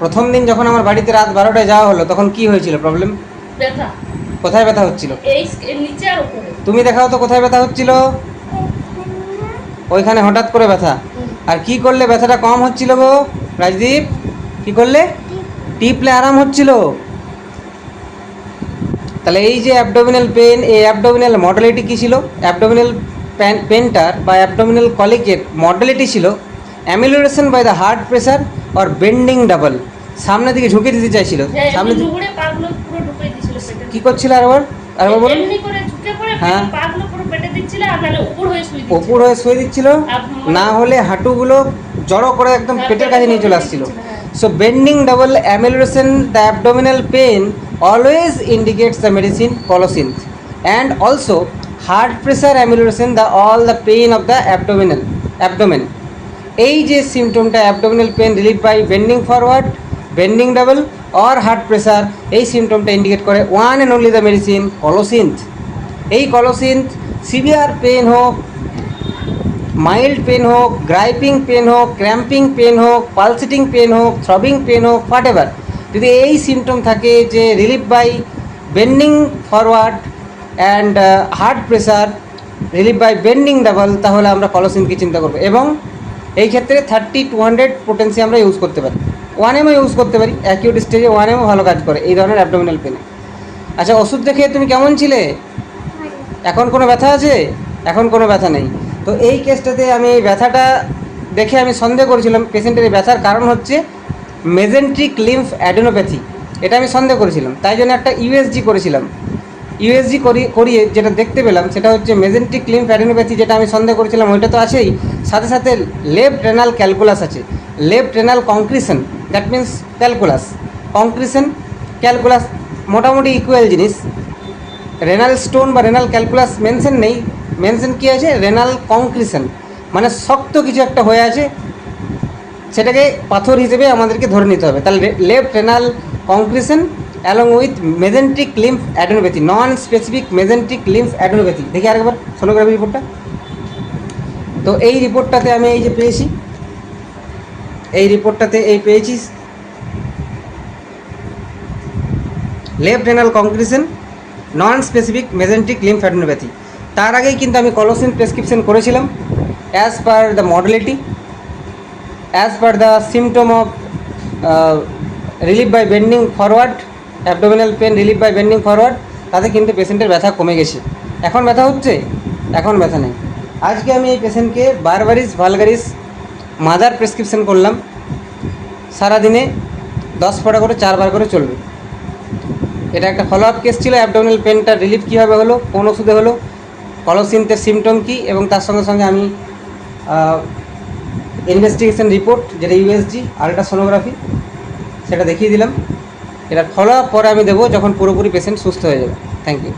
প্রথম দিন যখন আমার বাড়িতে রাত বারোটায় যাওয়া হলো তখন কি হয়েছিল প্রবলেম ব্যথা। কোথায় ব্যথা হচ্ছিল? এই নিচে আর উপরে। তুমি দেখাও তো কোথায় ব্যথা হচ্ছিল। ওইখানে হঠাৎ করে ব্যথা। আর কি করলে ব্যথাটা কম হচ্ছিল গো রাজদীপ? কি করলে? টিপলে আরাম হচ্ছিল। তাহলে এই যে অ্যাবডোমিনাল পেন এই অ্যাবডোমিনাল মডেলিটি কী ছিল? অ্যাবডোমিনাল পেনটার বা অ্যাবডোমিনাল কলিকের মডেলিটি ছিল amelioration by the hard pressure or bending double সামনের দিকে ঝুঁকে দিতে চাইছিল। সামনে কি করছিল আরেকবার আরেকবার বলুন। হ্যাঁ। আর উপর হয়ে শুয়ে দিচ্ছিল। হয়ে না হলে হাঁটুগুলো জড়ো করে একদম পেটের কাছে নিয়ে চলে আসছিল। So bending double double the the abdominal always indicates the medicine medicine and also also heart pressure the all the the of the abdominal abdomen. এই যে সিমটমটা abdominal pain relief by bending forward bending double or heart pressure এই সিমটমটা indicate করে one and only the medicine colocynth এই colocynth severe pain হোক mild pain হোক griping pain হোক cramping pain হোক পালসিটিং পেন হোক থ্রবিং পেন হোক হোয়াট এভার যদি এই সিমটম থাকে যে relief by bending forward and heart pressure relief by bending double তাহলে আমরা কলোসিনকে চিন্তা করব। এবং এই ক্ষেত্রে থার্টি টু হান্ড্রেড পোটেন্সি আমরা ইউজ করতে পারি। ওয়ান এমও ইউজ করতে পারি অ্যাকিউট স্টেজে ওয়ান এমও ভালো কাজ করে, এই ধরনের অ্যাবডোমিনাল পেনে আচ্ছা ওষুধ দেখে তুমি কেমন ছিলে? এখন কোনো ব্যথা আছে? এখন কোনো ব্যথা নেই। তো এই কেসটাতে আমি এই ব্যথাটা দেখে আমি সন্দেহ করেছিলাম, পেশেন্টের এই ব্যথার কারণ হচ্ছে মেজেন্ট্রিক লিম্ফ অ্যাডেনোপ্যাথি এটা আমি সন্দেহ করেছিলাম। তাই জন্য একটা ইউএসজি করেছিলাম। ইউএসজি করি, করিয়ে যেটা দেখতে পেলাম, সেটা হচ্ছে মেজেন্ট্রিক লিম্ফ অ্যাডেনোপ্যাথি যেটা আমি সন্দেহ করেছিলাম, ওইটা তো আছেই। সাথে সাথে লেফট রেনাল ক্যালকুলাস আছে। Left renal concretion that means calculus. Concretion, calculus, মোটামুটি ইকুয়াল জিনিস। রেনাল স্টোন বা রেনাল ক্যালকুলাস মেনশন নেই। মেনশন কী আছে? Renal concretion. মানে শক্ত কিছু একটা হয়ে আছে। সেটাকে পাথর হিসেবে আমাদেরকে ধরে নিতে হবে। তাহলে left renal concretion along with mesenteric lymph adenopathy non specific mesenteric lymph adenopathy দেখি আরেকবার, সোনোগ্রাফি রিপোর্টটা তো এই রিপোর্টটাতে আমি এই যে পেয়েছি। এই রিপোর্টটাতে এই পেয়েছি। Left renal concretion non specific mesenteric lymph adenopathy তার আগেই কিন্তু আমি কলোসিন প্রেসক্রিপশন করেছিলাম as per the modality as per the symptom of relief by bending forward abdominal pain relief by bending forward তাতে কিন্তু পেশেন্টের ব্যথা কমে গেছে। এখন ব্যথা হচ্ছে? এখন ব্যথা নেই। আজকে আমি এই পেশেন্টকে বারবারিস ভালগারিস মাদার প্রেসক্রিপশন করলাম। সারাদিনে দশ ফোঁটা করে, চারবার করে চলবে। এটা একটা ফলো আপ কেস ছিল অ্যাবডোমিনাল পেনটা রিলিফ কীভাবে হলো, কোন ওষুধে হলো কলোসিনথের সিমটম কী, এবং তার সঙ্গে সঙ্গে আমি ইনভেস্টিগেশন রিপোর্ট যেটা ইউএসজি আলট্রাসোনোগ্রাফি সেটা দেখিয়ে দিলাম। এটার ফলো আপ পরে আমি দেবো, যখন পুরোপুরি পেশেন্ট সুস্থ হয়ে যাবে। Thank you